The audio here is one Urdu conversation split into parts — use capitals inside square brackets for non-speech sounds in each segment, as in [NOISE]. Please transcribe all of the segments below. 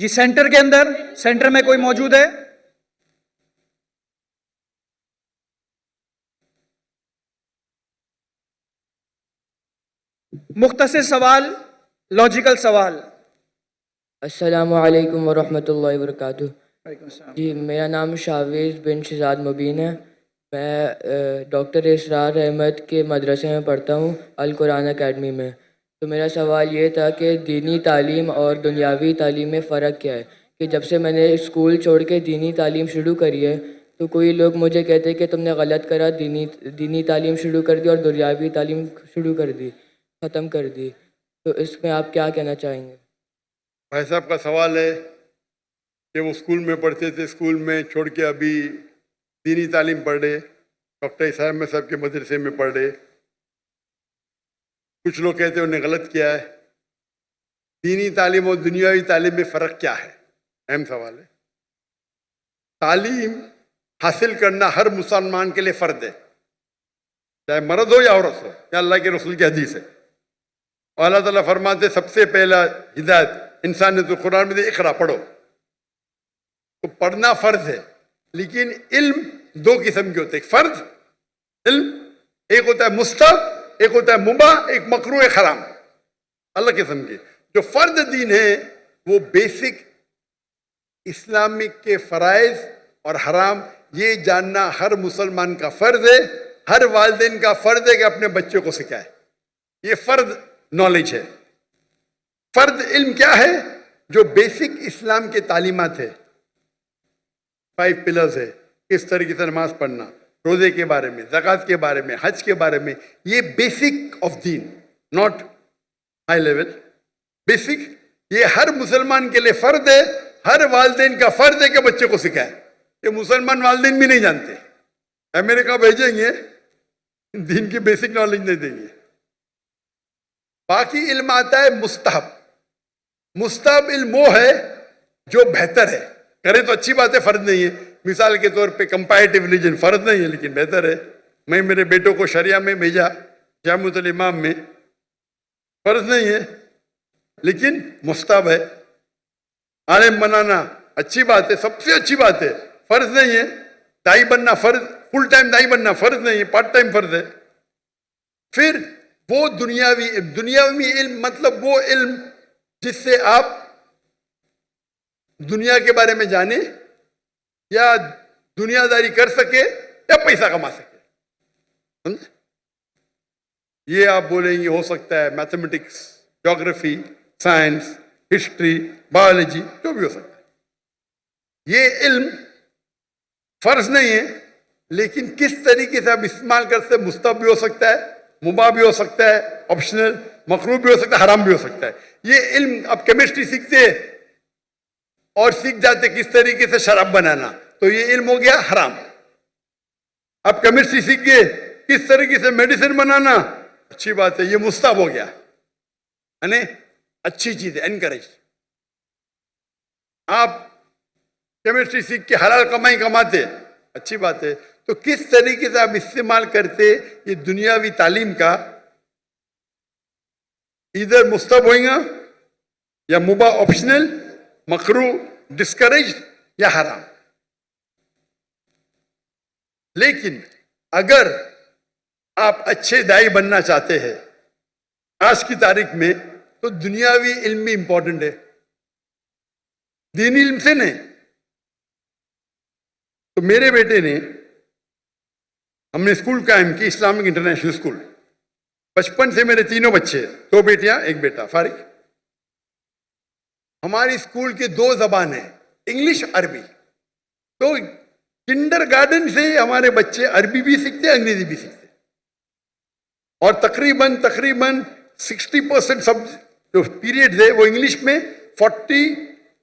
جی سینٹر کے اندر سینٹر میں کوئی موجود ہے؟ مختصر سوال لاجیکل سوال۔ السلام علیکم ورحمۃ اللہ وبرکاتہ۔ جی میرا نام شاویز بن شہزاد مبین ہے۔ میں ڈاکٹر اسرار احمد کے مدرسے میں پڑھتا ہوں القرآن اکیڈمی میں۔ تو میرا سوال یہ تھا کہ دینی تعلیم اور دنیاوی تعلیم میں فرق کیا ہے؟ کہ جب سے میں نے اسکول چھوڑ کے دینی تعلیم شروع کری ہے، تو کوئی لوگ مجھے کہتے کہ تم نے غلط کرا، دینی دینی تعلیم شروع کر دی اور دنیاوی تعلیم شروع کر دی، ختم کر دی۔ تو اس میں آپ کیا کہنا چاہیں گے؟ بھائی صاحب کا سوال ہے کہ وہ اسکول میں پڑھتے تھے، اسکول میں چھوڑ کے ابھی دینی تعلیم پڑھ رہے، ڈاکٹر صاحب میں صاحب کے مدرسے میں پڑھ رہے۔ کچھ لوگ کہتے ہیں انہیں غلط کیا ہے۔ دینی تعلیم اور دنیاوی تعلیم میں فرق کیا ہے؟ اہم سوال ہے۔ تعلیم حاصل کرنا ہر مسلمان کے لیے فرد ہے۔ چاہے مرد ہو یا عورت ہو یا اللہ کے رسول کی حدیث ہے۔ اور اللہ تعالیٰ فرماتے سب سے پہلا ہدایت انسان نے تو قرآن میں دے، اقرا، پڑھو۔ تو پڑھنا فرض ہے، لیکن علم دو قسم کے ہوتے ہیں۔ ایک فرض، علم، ایک ہوتا ہے مستب ایک ہوتا ہے مبا ایک مکرو حرام۔ اللہ قسم کے جو فرد دین ہے، وہ بیسک اسلامک کے فرائض اور حرام، یہ جاننا ہر مسلمان کا فرض ہے، ہر والدین کا فرض ہے کہ اپنے بچوں کو سکھائے۔ یہ فرد نالج ہے۔ فرد علم کیا ہے؟ جو بیسک اسلام کے تعلیمات ہے۔ فائیو پلرز ہے۔ کس طریقے سے نماز پڑھنا۔ روزے کے بارے میں، زکوٰۃ کے بارے میں، حج کے بارے میں، یہ بیسک آف دین ناٹ ہائی لیول بیسک یہ ہر مسلمان کے لیے فرد ہے، ہر والدین کا فرض ہے کہ بچے کو سکھائے۔ یہ مسلمان والدین بھی نہیں جانتے۔ امریکہ بھیجیں گے، دین کی بیسک نالج نہیں دیں گے۔ باقی علم آتا ہے مستحب۔ مستحب علم وہ ہے جو بہتر ہے۔ کرے تو اچھی بات ہے فرض نہیں ہے۔ مثال کے طور پہ کمپیریٹیو ریلیجن فرض نہیں ہے، لیکن بہتر ہے۔ میں میرے بیٹوں کو شریعہ میں بھیجا جامع الامام میں۔ فرض نہیں ہے، لیکن مستحب ہے۔ عالم بنانا اچھی بات ہے، سب سے اچھی بات ہے۔ فرض نہیں ہے، دائی بننا فرض فل ٹائم دائی بننا فرض نہیں ہے پارٹ ٹائم فرض ہے۔ پھر وہ دنیاوی علم دنیاوی علم مطلب وہ علم جس سے آپ دنیا کے بارے میں جانیں یا دنیا داری کر سکے یا پیسہ کما سکے۔ یہ آپ بولیں گے، ہو سکتا ہے mathematics geography science history biology جو بھی ہو سکتا ہے۔ یہ علم فرض نہیں ہے، لیکن کس طریقے سے آپ استعمال کر سکتے مستب بھی ہو سکتا ہے، مباح بھی ہو سکتا ہے آپشنل مخروب بھی ہو سکتا ہے، حرام بھی ہو سکتا ہے۔ یہ علم آپ کیمسٹری سیکھتے اور سیکھ جاتے کس طریقے سے شراب بنانا؟ تو یہ علم ہو گیا حرام۔ آپ کیمسٹری سیکھ گئے کس طریقے سے میڈیسن بنانا؟ اچھی بات ہے، یہ مستب ہو گیا۔ یعنی اچھی چیز ہے انکریج آپ کیمسٹری سیکھ کے حلال کمائی کماتے، اچھی بات ہے۔ تو کس طریقے سے آپ استعمال کرتے یہ دنیاوی تعلیم کا؟ ادھر مستب ہوئیں گا یا مبا آپشنل مکرو ڈسکریج یا حرام۔ لیکن اگر آپ اچھے دائی بننا چاہتے ہیں، آج کی تاریخ میں تو دنیاوی علم بھی امپورٹنٹ ہے۔ دینی علم سے نہیں۔ تو میرے بیٹے نے، ہم نے اسکول قائم کی، اسلامک انٹرنیشنل اسکول۔ بچپن سے میرے تینوں بچے، دو بیٹیاں، ایک بیٹا، فارغ۔ ہماری اسکول کے دو زبان ہیں، انگلش، عربی۔ تو کنڈر گارڈن سے ہمارے بچے عربی بھی سیکھتے انگریزی بھی سیکھتے اور تقریباً تقریباً سکسٹی پرسینٹ سب جو پیریڈ ہے وہ انگلش میں، فورٹی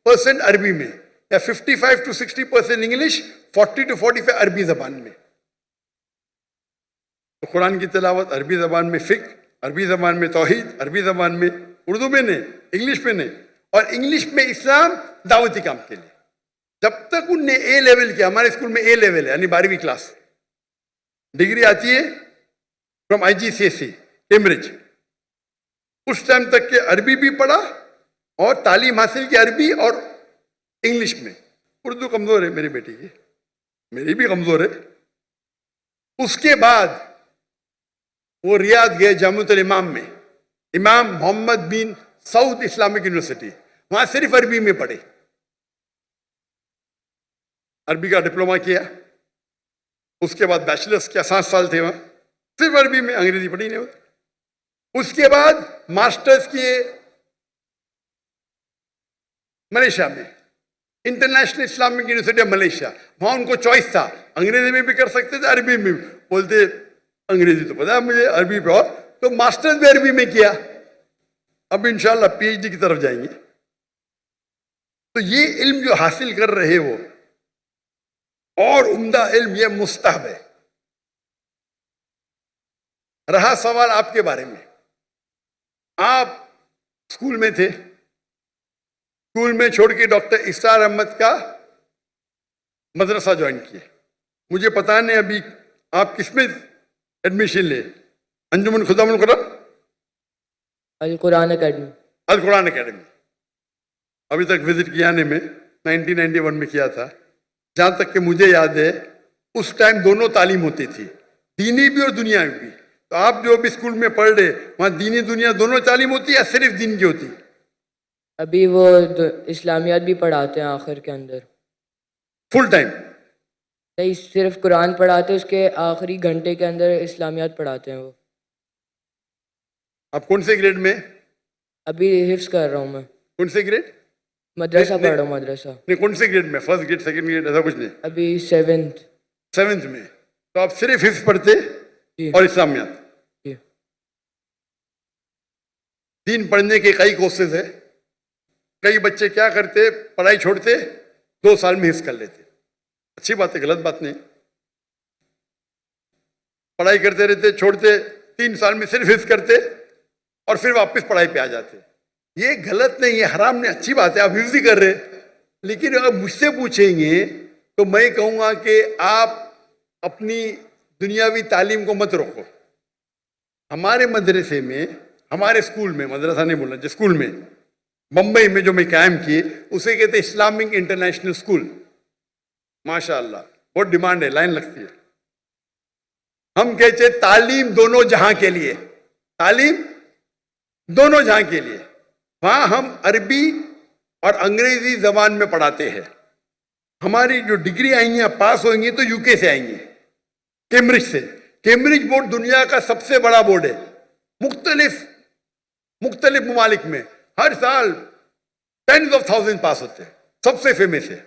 پرسینٹ عربی میں۔ یا fifty five to sixty percent English, forty to forty five عربی زبان میں۔ تو قرآن کی تلاوت عربی زبان میں فکر عربی زبان میں توحید، عربی زبان میں اردو میں نہیں انگلش میں نہیں اور انگلش میں اسلام دعوتی کام کے لیے۔ جب تک ان نے اے لیول کیا، ہمارے اسکول میں اے لیول ہے یعنی بارہویں کلاس ڈگری آتی ہے from I G C S C Cambridge us time تک کہ عربی بھی پڑھا اور تعلیم حاصل کی عربی اور انگلش میں۔ اردو کمزور ہے میری بیٹی کی۔ میری بھی کمزور ہے۔ اس کے بعد وہ ریاض گئے جامع الامام میں، امام محمد بن سعود اسلامک یونیورسٹی۔ وہاں صرف عربی میں پڑھے۔ عربی کا ڈپلوما کیا، اس کے بعد بیچلرس کیا، سات سال تھے وہاں۔ صرف عربی میں انگریزی پڑھی نہیں اس کے بعد ماسٹرز کیے ملیشیا میں۔ International Islamic university of Malaysia. وہاں ان کو چوائس تھا، انگریزی میں بھی کر سکتے تھے، عربی میں بھی۔ بولتے، انگریزی تو پتا ہے مجھے، عربی پہ اور تو ماسٹرز بھی عربی میں کیا۔ اب انشاءاللہ پی ایچ ڈی کی طرف جائیں گے۔ تو یہ علم جو حاصل کر رہے ہو اور عمدہ علم یہ مستحب ہے۔ رہا سوال آپ کے بارے میں۔ آپ اسکول میں تھے۔ اسکول میں چھوڑ کے ڈاکٹر اسرار احمد کا مدرسہ جوائن کیے۔ مجھے پتا نہیں ابھی آپ کس میں ایڈمیشن لے۔ انجمن خدم القرآن؟ القرآن اکیڈمی۔ القرآن اکیڈمی۔ ابھی تک وزٹ کیا نہیں میں نائنٹین نائنٹی ون میں کیا تھا۔ جہاں تک کہ مجھے یاد ہے اس ٹائم دونوں تعلیم ہوتی تھی دینی بھی اور دنیا بھی۔ تو آپ جو بھی اسکول میں پڑھ رہے وہاں دینی دنیا دونوں تعلیم ہوتی ہے صرف دین کی ہوتی؟ ابھی وہ اسلامیات بھی پڑھاتے ہیں آخر کے اندر۔ Full time. نہیں صرف قرآن پڑھاتے اس کے آخری گھنٹے کے اندر اسلامیات پڑھاتے ہیں وہ۔ آپ کون سے گریڈ میں؟ ابھی حفظ کر رہا ہوں میں۔ کون سے گریڈ؟ مدرسہ پڑھ رہا ہوں مدرسہ۔ نہیں کون سے گریڈ میں؟ فرسٹ گریڈ سیکنڈ گریڈ ایسا کچھ نہیں۔ ابھی سیونتھ سیونتھ میں۔ تو آپ صرف حفظ پڑھتے جی۔ اور اسلامیات۔ جی۔ دین پڑھنے کے کئی کورسز ہے کئی بچے کیا کرتے؟ پڑھائی چھوڑتے دو سال میں حص کر لیتے۔ اچھی بات ہے غلط بات نہیں۔ پڑھائی کرتے رہتے چھوڑتے تین سال میں صرف حص کرتے اور پھر واپس پڑھائی پہ آ جاتے۔ یہ غلط نہیں ہے، حرام نہیں، اچھی بات ہے، آپ حفظی کر رہے لیکن اگر مجھ سے پوچھیں گے، تو میں کہوں گا کہ آپ اپنی دنیاوی تعلیم کو مت روکو۔ ہمارے مدرسے میں، ہمارے اسکول میں، مدرسہ نہیں بولنا جو اسکول میں بمبئی میں جو میں قائم کیے، اسے کہتے اسلامک انٹرنیشنل اسکول۔ ماشاء اللہ، بہت ڈیمانڈ ہے، لائن لگتی ہے۔ ہم کہتے تعلیم دونوں جہاں کے لیے۔ تعلیم دونوں جہاں کے لیے۔ ہاں ہم عربی اور انگریزی زبان میں پڑھاتے ہیں۔ ہماری جو ڈگری آئیں گی، پاس ہوئیں گی، تو یو کے سے آئیں گی، کیمبرج سے۔ کیمبرج بورڈ دنیا کا سب سے بڑا بورڈ ہے۔ مختلف مختلف ممالک میں ہر سال ٹینز آف تھاؤزینڈ پاس ہوتے ہیں۔ سب سے فیمس ہے۔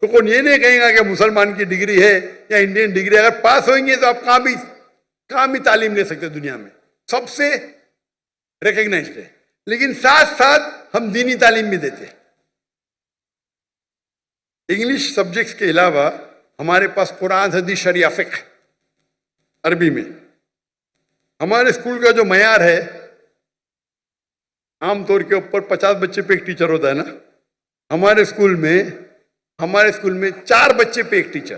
تو کون یہ نہیں کہے گا کہ مسلمان کی ڈگری ہے یا انڈین ڈگری اگر پاس ہوئیں گے تو آپ کہاں بھی کہاں بھی تعلیم لے سکتے دنیا میں۔ سب سے ریکگنائزڈ ہے۔ لیکن ساتھ ساتھ ہم دینی تعلیم بھی دیتے انگلش سبجیکٹس کے علاوہ ہمارے پاس قرآن، حدیث شریع فقہ عربی میں۔ ہمارے اسکول کا جو معیار ہے، عام طور کے اوپر پچاس بچے پہ ایک ٹیچر ہوتا ہے نا۔ ہمارے اسکول میں، ہمارے اسکول میں چار بچے پہ ایک ٹیچر۔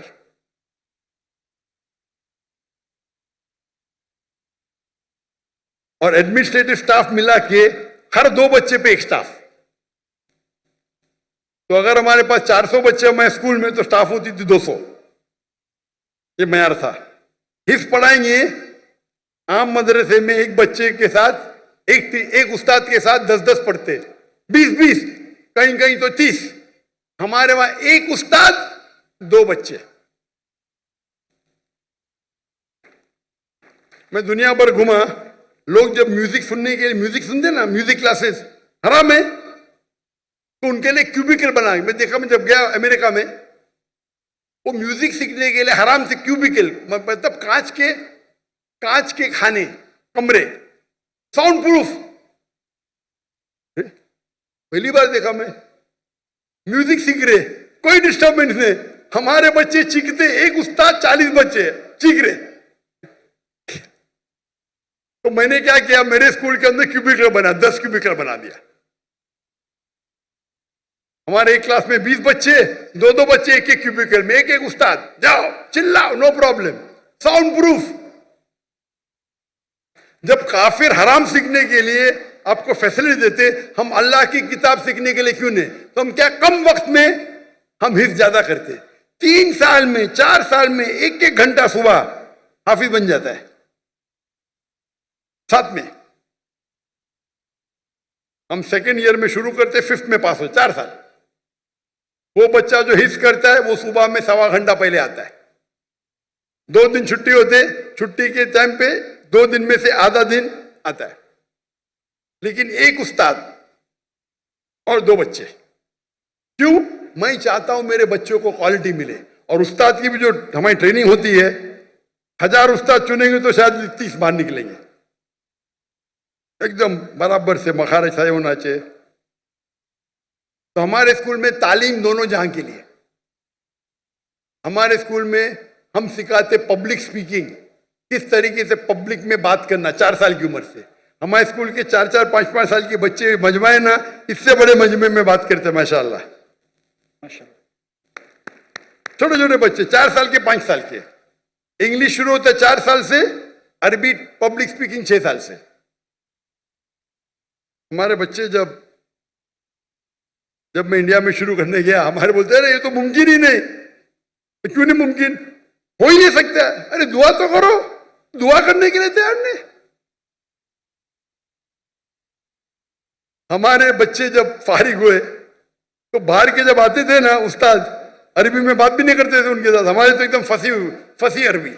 اور ایڈمنسٹریٹو سٹاف ملا کے ہر دو بچے پہ ایک سٹاف تو اگر ہمارے پاس چار سو بچے میں اسکول میں تو سٹاف ہوتی تھی دو سو۔ یہ معیار تھا۔ حص پڑھائیں گے۔ عام مدرسے میں ایک بچے کے ساتھ، ایک ایک استاد کے ساتھ دس دس پڑھتے۔ بیس بیس، کہیں کہیں تو تیس۔ ہمارے وہاں ایک استاد، دو بچے۔ میں دنیا بھر گھما لوگ جب میوزک سننے کے لیے میوزک سنتے نا میوزک کلاسز حرام ہے؟ تو ان کے لیے کیوبیکل بنائے میں دیکھا میں جب گیا امریکہ میں، وہ میوزک سیکھنے کے لیے حرام سے کیوبیکل مطلب کانچ کے کانچ کے کھانے، کمرے. ساؤنڈ پروف پہلی بار دیکھا میں. میوزک سیکھ رہے. کوئی ڈسٹربینس نہیں. ہمارے بچے چیختے، ایک استاد چالیس بچے چیخ رہے. تو میں نے کیا کیا؟ میرے اسکول کے اندر کیوبیکر بنا، دس کیوبیکر بنا دیا۔ ہمارے ایک کلاس میں بیس بچے، دو دو بچے، ایک ایک کیوبیکر میں، ایک ایک استاد۔ جاؤ، چلاؤ نو پرابلم ساؤنڈ پروف جب کافر حرام سیکھنے کے لیے آپ کو فیسلٹی دیتے، ہم اللہ کی کتاب سیکھنے کے لیے کیوں نہیں؟ تو ہم کیا کم وقت میں ہم حفظ زیادہ کرتے۔ تین سال میں، چار سال میں، ایک ایک گھنٹہ صبح حافظ بن جاتا ہے۔ ساتھ میں۔ ہم سیکنڈ ایئر میں شروع کرتے ففتھ میں پاس ہو چار سال۔ وہ بچہ جو حفظ کرتا ہے، وہ صبح میں سوا گھنٹہ پہلے آتا ہے۔ دو دن چھٹی ہوتے، چھٹی کے ٹائم پہ دو دن میں سے آدھا دن آتا ہے۔ لیکن ایک استاد اور دو بچے۔ کیوں؟ میں چاہتا ہوں میرے بچوں کو کوالٹی ملے۔ اور استاد کی بھی جو ہماری ٹریننگ ہوتی ہے، ہزار استاد چنیں گے تو شاید تیس بار نکلیں گے۔ ایک دم برابر سے مخارج صحیح ہونا چاہیے تو ہمارے اسکول میں تعلیم دونوں جہاں کے لیے ہمارے اسکول میں ہم سکھاتے پبلک سپیکنگ کس طریقے سے پبلک میں بات کرنا چار سال کی عمر سے ہمارے اسکول کے چار چار پانچ پانچ سال کے بچے مجمع ہے نا اس سے بڑے مجمع میں بات کرتے ہیں ماشاء اللہ چھوٹے چھوٹے بچے چار سال کے پانچ سال کے انگلش شروع ہوتا ہے چار سال سے عربی پبلک سپیکنگ چھ سال سے ہمارے بچے جب جب میں انڈیا میں شروع کرنے گیا، ہمارے بولتے، ارے، یہ تو ممکن ہی نہیں. کیوں نہیں ممکن؟ ہو ہی نہیں سکتا۔ ارے، دعا تو کرو۔ دعا کرنے کے لیے تیار نہیں۔ ہمارے بچے جب فارغ ہوئے، تو باہر کے جب آتے تھے نا استاد، عربی میں بات بھی نہیں کرتے تھے ان کے ساتھ۔ ہمارے تو ایک دم فسی فسی عربی۔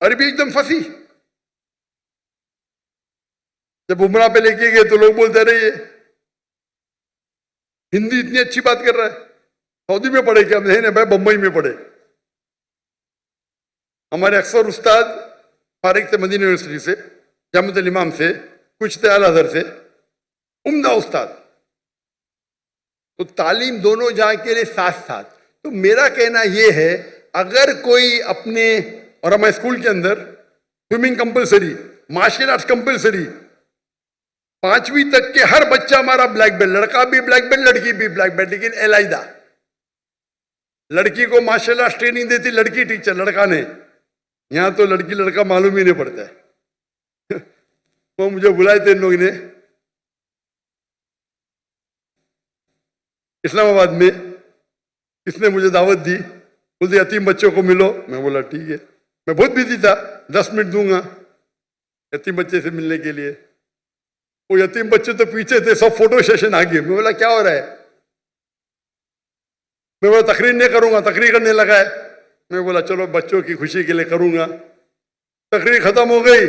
عربی ایک دم فسی جب عمرہ پہ لے کے گئے تو لوگ بولتے رہے یہ ہندی اتنی اچھی بات کر رہا ہے، سعودی میں پڑھے کیا؟ نہیں، بھائی، بمبئی میں پڑھے۔ ہمارے اکثر استاد فارغ تھے مدینہ یونیورسٹی سے جامعت الامام سے، کچھ تھے اعلیٰ حضر سے۔ عمدہ استاد۔ تو تعلیم دونوں جہاں کے لیے ساتھ ساتھ۔ تو میرا کہنا یہ ہے، اگر کوئی اپنے اور ہمارے اسکول کے اندر swimming compulsory martial arts compulsory پانچویں تک کے ہر بچہ ہمارا بلیک بیلٹ، لڑکا بھی بلیک بیلٹ، لڑکی بھی بلیک بیلٹ، لیکن علیحدہ۔ لڑکی کو مارشل آرٹس ٹریننگ دیتی، لڑکی ٹیچر، لڑکا نے یہاں تو لڑکی، لڑکا معلوم ہی نہیں پڑتا ہے۔ [LAUGHS] وہ مجھے بلائے تھے ان لوگ نے۔ اسلام آباد میں کس نے مجھے دعوت دی؟ بولتے، یتیم بچوں کو ملو۔ میں بولا، ٹھیک ہے۔ میں بہت بزی تھا، دس منٹ دوں گا یتیم بچے سے ملنے کے لیے۔ وہ یتیم بچے تو پیچھے تھے، سب فوٹو سیشن آگے۔ میں بولا، کیا ہو رہا ہے؟ میں بولا، تقریر نہیں کروں گا، تقریر کرنے لگا ہے۔ میں بولا، چلو بچوں کی خوشی کے لیے کروں گا۔ تقریر ختم ہو گئی۔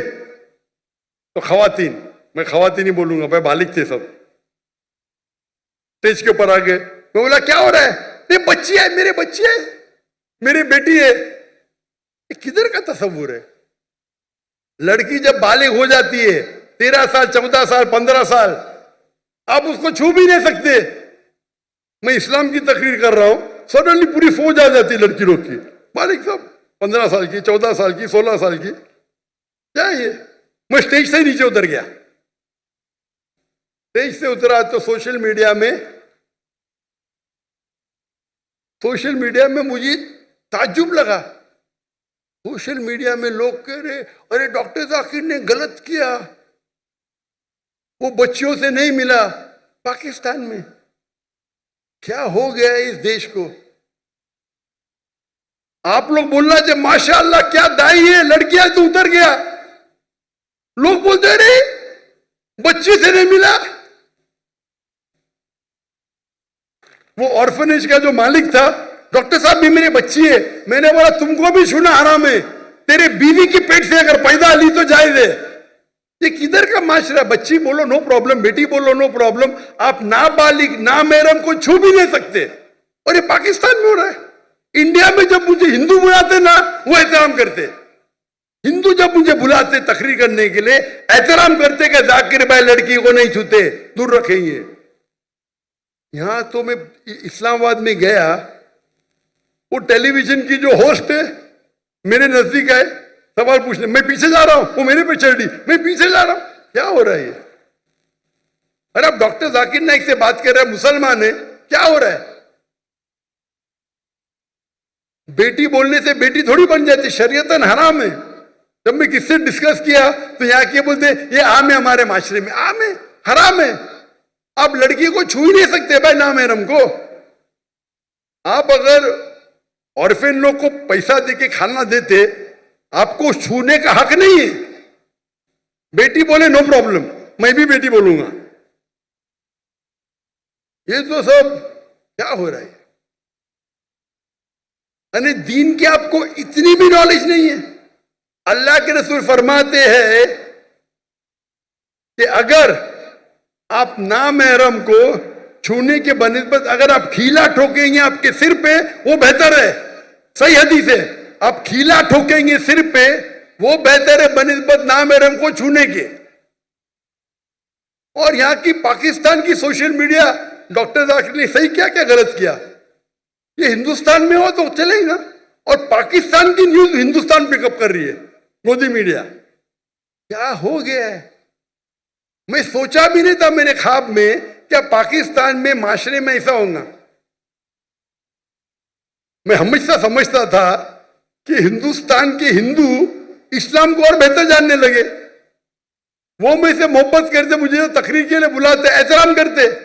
تو خواتین، میں خواتین ہی بولوں گا بھائی بالغ تھے سب۔ اسٹیج کے اوپر آ گئے میں بولا، کیا ہو رہا ہے؟ نہیں بچی ہے، میرے بچی ہے، میری بیٹی ہے۔ یہ کدھر کا تصور ہے؟ لڑکی جب بالغ ہو جاتی ہے تیرہ سال، چودہ سال، پندرہ سال، آپ اس کو چھو بھی نہیں سکتے۔ میں اسلام کی تقریر کر رہا ہوں سڈنلی پوری فوج آ جاتی لڑکی لوگ کی۔ بالغ صاحب، پندرہ سال کی، چودہ سال کی، سولہ سال کی۔ کیا یہ؟ میں اسٹیج سے نیچے اتر گیا۔ اسٹیج سے اترا تو سوشل میڈیا میں، سوشل میڈیا میں مجھے تعجب لگا۔ سوشل میڈیا میں لوگ کہہ رہے، ارے ڈاکٹر ذاکر نے غلط کیا۔ وہ بچیوں سے نہیں ملا پاکستان میں۔ کیا ہو گیا اس دیش کو؟ آپ لوگ بولنا چاہے ماشاء اللہ کیا دائی ہے لڑکیاں تو اتر گیا۔ لوگ بولتے رہے بچی سے نہیں ملا۔ وہ آرفنیج کا جو مالک تھا، ڈاکٹر صاحب بھی میری بچی ہے میں نے بولا، تم کو بھی سنا حرام ہے تیرے بیوی کی پیٹ سے اگر پیدا لی تو جائے دے یہ کدھر کا معاشرہ بچی بولو نو پرابلم بیٹی بولو نو پرابلم آپ نابالغ نامحرم کو چھو بھی نہیں سکتے۔ اور یہ پاکستان میں ہو رہا ہے۔ انڈیا میں جب مجھے ہندو بلاتے نا، وہ احترام کرتے۔ ہندو جب مجھے بلاتے تقریر کرنے کے لیے، احترام کرتے کہ ذاکر بھائی لڑکی کو نہیں چھوتے۔ دور رکھیں گے یہاں تو میں اسلام آباد میں گیا۔ وہ ٹیلی ویژن کی جو ہوسٹ ہے، میرے نزدیک آئے سوال پوچھنے میں پیچھے جا رہا ہوں، وہ میرے پہ چڑھ دی میں پیچھے جا رہا ہوں، کیا ہو رہا ہے یہ؟ ارے اب ڈاکٹر ذاکر نائک سے بات کر رہے ہیں، مسلمان ہے کیا ہو رہا ہے؟ بیٹی بولنے سے بیٹی تھوڑی بن جاتی شریعتن حرام ہے۔ جب میں کس سے ڈسکس کیا، تو یہاں کے بولتے یہ عام ہے ہمارے معاشرے میں، عام ہے، حرام ہے۔ آپ لڑکی کو چھو ہی نہیں سکتے بھائی نامحرم کو۔ آپ اگر عورفین لوگ کو پیسہ دے کے کھانا دیتے آپ کو چھونے کا حق نہیں ہے۔ بیٹی بولے نو پرابلم میں بھی بیٹی بولوں گا۔ یہ تو سب کیا ہو رہا ہے؟ یعنی دین کی آپ کو اتنی بھی نالج نہیں ہے۔ اللہ کے رسول فرماتے ہیں کہ اگر آپ نامحرم کو چھونے کے بنسبت اگر آپ کھیلا ٹھوکیں گے، آپ کے سر پہ وہ بہتر ہے۔ صحیح حدیث ہے۔ آپ کھیلا ٹھوکیں گے سر پہ، وہ بہتر ہے، بنسبت نامحرم کو چھونے کے۔ اور یہاں کی پاکستان کی سوشل میڈیا، ڈاکٹر ذاکر نے صحیح کیا کیا، غلط کیا؟ یہ ہندوستان میں ہو تو چلے گا۔ اور پاکستان کی نیوز ہندوستان پک اپ کر رہی ہے، مودی میڈیا۔ کیا ہو گیا ہے؟ میں سوچا بھی نہیں تھا، میرے خواب میں، کیا پاکستان میں معاشرے میں ایسا ہوگا میں ہمیشہ سمجھتا تھا کہ ہندوستان کے ہندو اسلام کو اور بہتر جاننے لگے۔ وہ میں سے محبت کرتے، مجھے تقریر کے لیے بلاتے، احترام کرتے۔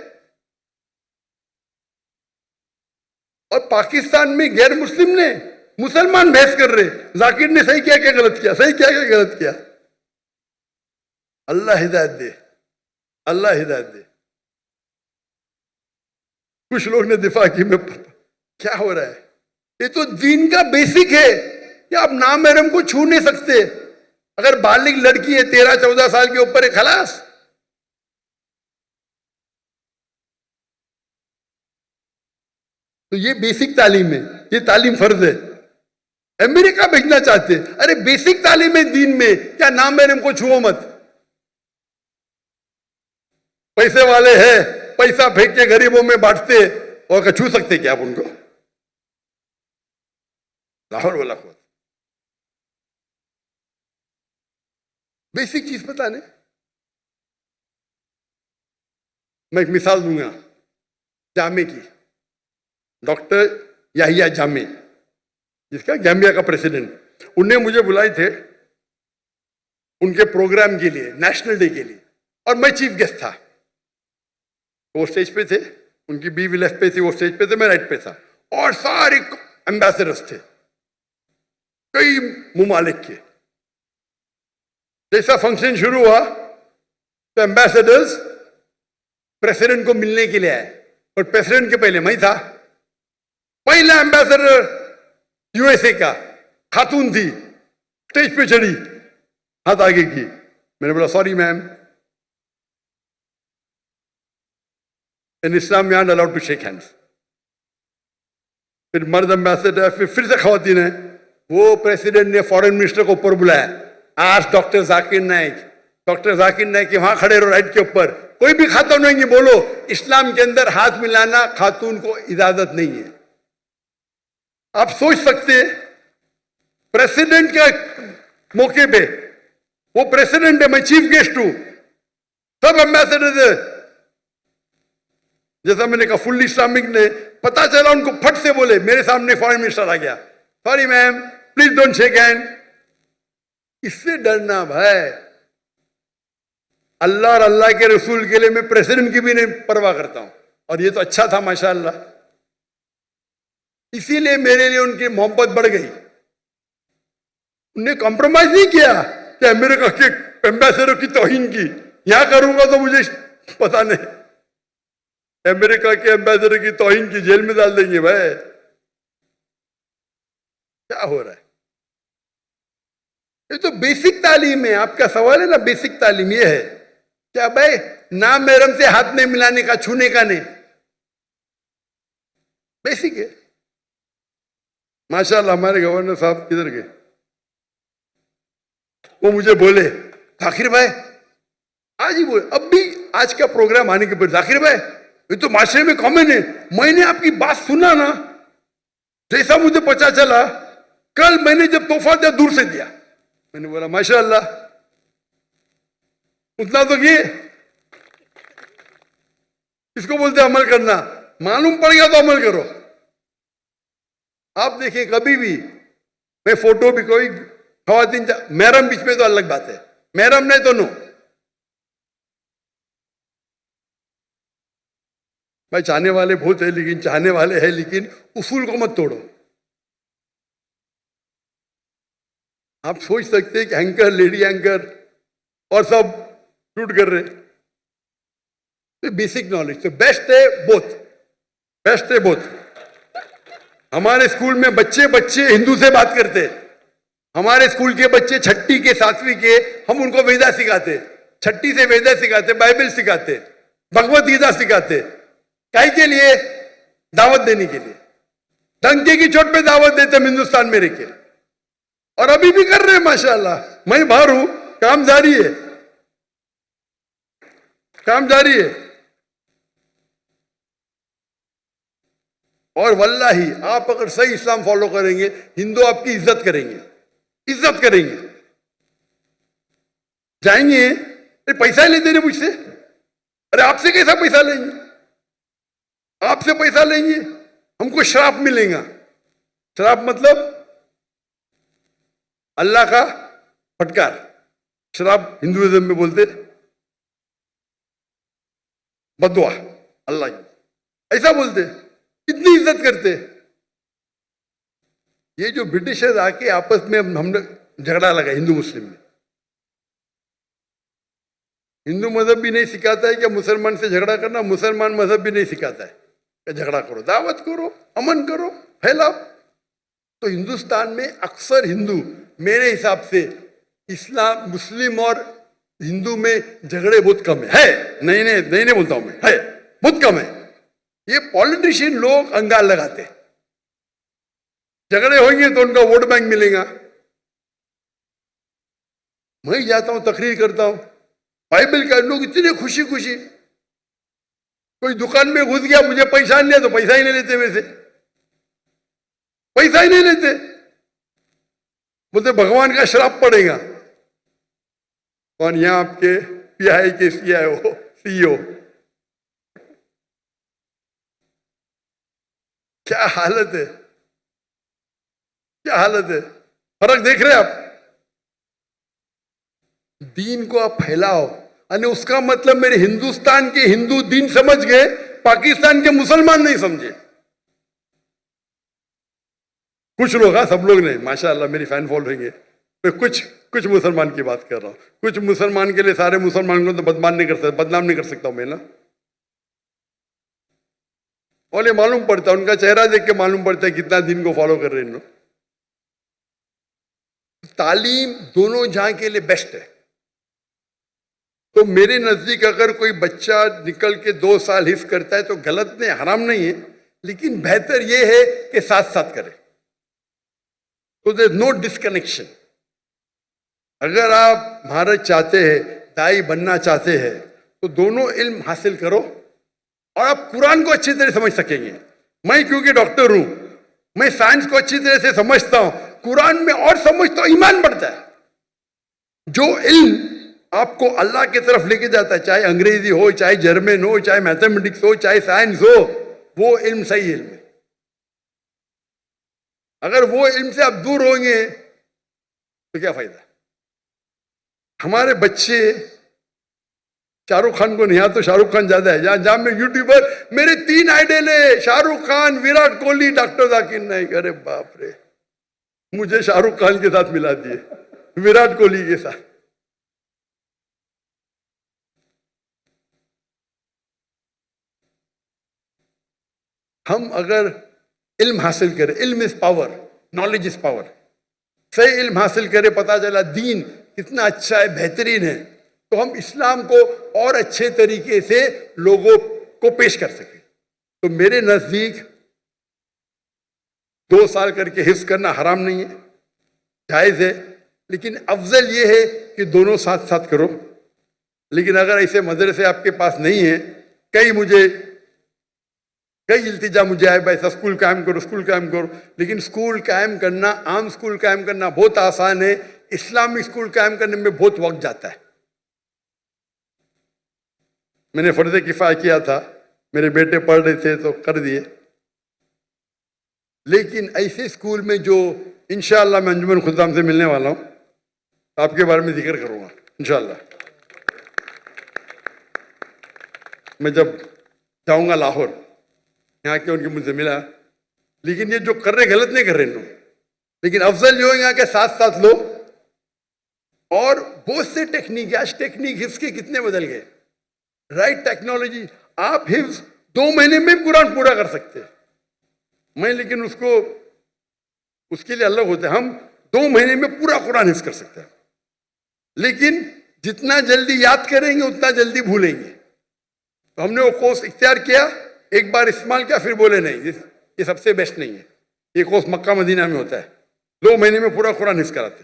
اور پاکستان میں غیر مسلم نے مسلمان بحث کر رہے۔ ذاکر نے صحیح کیا کیا غلط کیا؟ صحیح کیا کیا غلط کیا؟ اللہ ہدایت دے۔ اللہ ہدایت دے۔ کچھ لوگ نے دفاع کی، میں کیا ہو رہا ہے؟ یہ تو دین کا بیسک ہے کہ آپ نامحرم کو چھو نہیں سکتے۔ اگر بالغ لڑکی ہے تیرہ چودہ سال کے اوپر ہے، خلاص۔ تو یہ بیسک تعلیم ہے، یہ تعلیم فرض ہے۔ امریکہ بھیجنا چاہتے ارے بیسک تعلیم ہے دین میں، کیا نام محرم کو چھو مت۔ پیسے والے ہیں، پیسہ پھینک کے غریبوں میں بانٹتے اور چھو سکتے کیا آپ ان کو؟ لاہور والا خود بیسک چیز پتا نہیں؟ میں ایک مثال دوں گا. جامع کی. ڈاکٹر یاہیا جامع. جس کا گیمبیا کا پریسیڈنٹ انہیں مجھے بلائے تھے ان کے پروگرام کے لیے نیشنل ڈے کے لیے. اور میں چیف گیسٹ تھا. وہ اسٹیج پہ تھے، ان کی بیوی لیفٹ پہ تھی، وہ اسٹیج پہ تھے، میں رائٹ پہ تھا. اور سارے امبیسڈرس تھے. کئی ممالک کے جیسا فنکشن شروع ہوا تو امبیسڈرز پریسیڈنٹ کو ملنے کے لیے آئے اور پریسیڈنٹ کے پہلے میں تھا پہلا امبیسڈر یو ایس اے کا خاتون تھی اسٹیج پہ چڑھی ہاتھ آگے کی میں نے بولا sorry ma'am in Islam you allowed to shake hands پھر مرد امبیسڈر پھر پھر سے خواتین ہیں وہ پریسیڈنٹ نے فورن منسٹر کو اوپر بلایا۔ آج ڈاکٹر ذاکر نائک ڈاکٹر ذاکر نائک وہاں کھڑے رہو رائٹ کے اوپر۔ کوئی بھی خاتون نہیں بولو۔ اسلام کے اندر ہاتھ ملانا خاتون کو اجازت نہیں ہے۔ آپ سوچ سکتے پریسیڈنٹ کے موقع پہ، وہ پریسیڈنٹ ہے، میں چیف گیسٹ ہوں۔ سب امبیسڈر جیسا میں نے کہا فل اسلامک نے۔ پتا چلا ان کو پھٹ سے بولے۔ میرے سامنے فارن منسٹر آ گیا۔ Sorry ma'am please don't shake hand. اس سے ڈرنا بھائی۔ اللہ اور اللہ کے رسول کے لیے میں پریسیڈنٹ کی بھی نہیں پرواہ کرتا ہوں۔ اور یہ تو اچھا تھا ماشاء اللہ اسی لیے میرے لیے ان کی محبت بڑھ گئی۔ انہوں نے کمپرومائز نہیں کیا کہ امریکہ کے امبیسڈر کی توہین کی۔ یہاں کروں گا تو مجھے پتا نہیں۔ امریکہ کے امبیسڈر کی توہین کی جیل میں ڈال دیں گے بھائی۔ کیا ہو رہا ہے؟ یہ تو بیسک تعلیم ہے۔ آپ کا سوال ہے نا، بیسک تعلیم یہ ہے۔ کیا بھائی نام محرم سے ہاتھ نہیں ملانے کا، چھونے کا نہیں۔ بیسک ہے۔ ماشاء اللہ ہمارے گورنر صاحب کدھر گئے؟ وہ مجھے بولے، ذاکر بھائی، آج ہی بولے، اب بھی آج کا پروگرام آنے کے بعد، ذاکر بھائی، یہ تو معاشرے میں کامن ہے۔ میں نے آپ کی بات سنا نا، جیسا مجھے پتا چلا، کل میں نے جب تحفہ دیا، دور سے دیا۔ میں نے بولا ماشاء اللہ اتنا تو یہ اس کو بولتے عمل کرنا معلوم پڑ گیا تو عمل کرو آپ دیکھیں کبھی بھی میں فوٹو بھی کوئی خواتین محرم بیچ میں تو الگ بات ہے محرم نہیں تو نو آپ سوچ سکتے کہ اینکر لیڈی اینکر اور سب شوٹ کر رہے تو بیسک نالج تو بیسٹ ہے بوتھ بیسٹ ہے بوتھ ہمارے اسکول میں بچے بچے ہندو سے بات کرتے ہمارے اسکول کے بچے چھٹی کے ساتویں کے ہم ان کو ویدا سکھاتے چھٹی سے ویدا سکھاتے بائبل سکھاتے بھگوت گیتا سکھاتے کائی کے لیے؟ دعوت دینے کے لیے۔ دنگے کی چوٹ پہ دعوت دیتے ہم ہندوستان میں رکھے کے۔ اور ابھی بھی کر رہے ہیں، ماشاءاللہ۔ میں باہر ہوں، کام جاری ہے۔ کام جاری ہے۔ اور واللہ ہی آپ اگر صحیح اسلام فالو کریں گے، ہندو آپ کی عزت کریں گے۔ عزت کریں گے۔ جائیں گے۔ پیسہ ہی لیتے رہے مجھ سے۔ ارے، آپ سے کیسا پیسہ لیں گے؟ آپ سے پیسہ لیں گے۔ ہم کو شراپ ملے گا۔ شراپ مطلب اللہ کا پھٹکار شراب ہندوازم میں بولتے۔ بدوا اللہ۔ ایسا بولتے۔ اتنی عزت کرتے۔ یہ جو برٹشرز آ کے آپس میں ہم نے جھگڑا لگا ہندو مسلم میں۔ ہندو مذہب بھی نہیں سکھاتا ہے کہ مسلمان سے جھگڑا کرنا، مسلمان مذہب بھی نہیں سکھاتا ہے کہ جھگڑا کرو۔ دعوت کرو، امن کرو، پھیلاؤ۔ تو ہندوستان میں اکثر ہندو میرے حساب سے اسلام مسلم اور ہندو میں جھگڑے بہت کم ہے۔ نہیں نہیں نہیں نہیں بولتا ہوں میں۔ ہے۔ بہت کم ہے یہ پالیٹیشین لوگ انگار لگاتے جھگڑے ہوئیں گے تو ان کا ووٹ بینک ملے گا۔ میں جاتا ہوں تقریر کرتا ہوں۔ بائبل کا لوگ اتنے خوشی خوشی۔ کوئی دکان میں گھس گیا مجھے پیسہ نہیں تو پیسہ ہی نہیں لیتے ویسے پیسہ ہی نہیں لیتے۔ مجھے بھگوان کا شراب پڑے گا۔ کون یہاں آپ کے پی آئی کے سی آئی او، سی او؟ کیا حالت ہے؟ کیا حالت ہے؟ فرق دیکھ رہے آپ؟ دین کو آپ پھیلاؤ۔ یعنی اس کا مطلب میرے ہندوستان کے ہندو دین سمجھ گئے، پاکستان کے مسلمان نہیں سمجھے۔ کچھ لوگ ہیں، سب لوگ نہیں۔ ماشاء اللہ میری فین فالوئنگ ہے میں کچھ کچھ مسلمان کی بات کر رہا ہوں۔ کچھ مسلمان کے لیے سارے مسلمان کو تو بدمان نہیں کر سکتا، بدنام نہیں کر سکتا ہوں میں نا۔ اور یہ معلوم پڑتا ہے، ان کا چہرہ دیکھ کے معلوم پڑتا ہے کتنا دن کو فالو کر رہے ہیں۔ تعلیم دونوں جہاں کے لیے بیسٹ ہے۔ تو میرے نزدیک اگر کوئی بچہ نکل کے دو سال حفظ کرتا ہے تو غلط نہیں حرام نہیں ہے، لیکن بہتر یہ ہے کہ ساتھ ساتھ کرے۔ تو دیر نو ڈسکنیکشن اگر آپ مہارت چاہتے ہیں، دائی بننا چاہتے ہیں، تو دونوں علم حاصل کرو اور آپ قرآن کو اچھی طرح سمجھ سکیں گے۔ میں کیونکہ ڈاکٹر ہوں، میں سائنس کو اچھی طرح سے سمجھتا ہوں، قرآن میں اور سمجھتا ہوں ایمان بڑھتا ہے۔ جو علم آپ کو اللہ کی طرف لے کے جاتا ہے، چاہے انگریزی ہو، چاہے جرمن ہو، چاہے میتھمیٹکس ہو، چاہے سائنس ہو، وہ علم صحیح علم ہے۔ اگر وہ علم سے آپ دور ہوں گے تو کیا فائدہ؟ ہمارے بچے شاہ رخ خان کو نہیں تو شاہ رخ خان زیادہ ہے۔ جہاں جہاں میں یوٹیوبر، میرے تین آئیڈل ہیں۔ شاہ رخ خان وراٹ کوہلی، ڈاکٹر ذاکر نائک۔ ارے باپ رے، مجھے شاہ رخ خان کے ساتھ ملا دیے، ویراٹ کوہلی کے ساتھ۔ ہم اگر علم حاصل کرے، علم is power knowledge is power صحیح علم حاصل کرے پتہ چلا دین کتنا اچھا ہے، بہترین ہے۔ تو ہم اسلام کو اور اچھے طریقے سے لوگوں کو پیش کر سکیں۔ تو میرے نزدیک دو سال کر کے حفظ کرنا حرام نہیں ہے، جائز ہے۔ لیکن افضل یہ ہے کہ دونوں ساتھ ساتھ کرو۔ لیکن اگر ایسے مدرسے آپ کے پاس نہیں ہیں کئی مجھے کئی التجا مجھے آئے بھائی اسکول قائم کرو اسکول قائم کرو، لیکن اسکول قائم کرنا، عام اسکول قائم کرنا بہت آسان ہے۔ اسلامی اسکول قائم کرنے میں بہت وقت جاتا ہے۔ میں نے فرض کفا کیا تھا، میرے بیٹے پڑھ رہے تھے تو کر دیے۔ لیکن ایسے اسکول میں جو انشاءاللہ میں انجمن خدام سے ملنے والا ہوں، آپ کے بارے میں ذکر کروں گا، انشاءاللہ۔ میں جب جاؤں گا لاہور یہاں کے ان کی مجھ سے ملا۔ لیکن یہ جو کر رہے غلط نہیں کر رہے ان لوگ لیکن افضل جو ہے یہاں کے ساتھ ساتھ لوگ۔ اور بہت سے ٹیکنیک آج ٹیکنیک حفظ کے کتنے بدل گئے۔ رائٹ ٹیکنالوجی آپ حفظ دو مہینے میں قرآن پورا کر سکتے۔ میں لیکن اس کو، اس کے لیے الگ ہوتا ہے، ہم دو مہینے میں پورا قرآن حفظ کر سکتے ہیں۔ لیکن جتنا جلدی یاد کریں گے، اتنا جلدی بھولیں گے۔ تو ہم نے وہ کورس اختیار کیا۔ ایک بار استعمال کیا، پھر بولے نہیں، یہ- سب سے بیسٹ نہیں ہے۔ یہ کورس مکہ مدینہ میں ہوتا ہے۔ دو مہینے میں پورا قرآن حفظ کراتے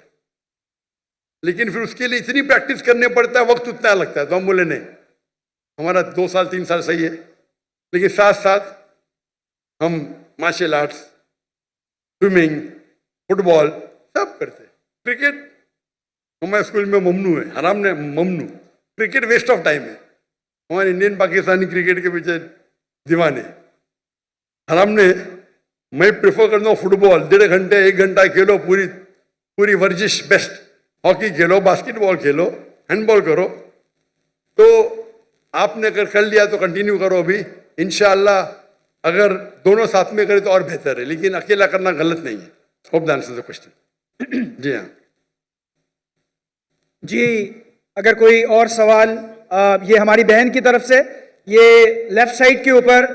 لیکن پھر اس کے لیے اتنی پریکٹس کرنے پڑتا ہے، وقت اتنا لگتا ہے۔ تو ہم بولے نہیں، ہمارا دو سال، تین سال صحیح ہے۔ لیکن ساتھ ساتھ ہم martial arts swimming football سب کرتے کرکٹ ہمارے اسکول میں ممنوع ہے، حرام نے ممنوع۔ کرکٹ ویسٹ آف ٹائم ہے۔ ہمارے انڈین، پاکستانی کرکٹ کے پیچھے دیوانے حرام نے میں پریفر کرتا ہوں فٹ بال ڈیڑھ گھنٹے ایک گھنٹہ کھیلو پوری پوری ورزش بیسٹ ہاکی کھیلو باسکٹ بال کھیلو ہینڈ بال کرو۔ تو آپ نے اگر کر لیا تو کنٹینیو کرو ابھی۔ انشاءاللہ اگر دونوں ساتھ میں کرے تو اور بہتر ہے لیکن اکیلا کرنا غلط نہیں ہے۔ ہوپ دا آنسر کوشچن جی ہاں۔ جی اگر کوئی اور سوال آ, یہ ہماری بہن کی طرف سے۔ یہ لیفٹ سائڈ کے اوپر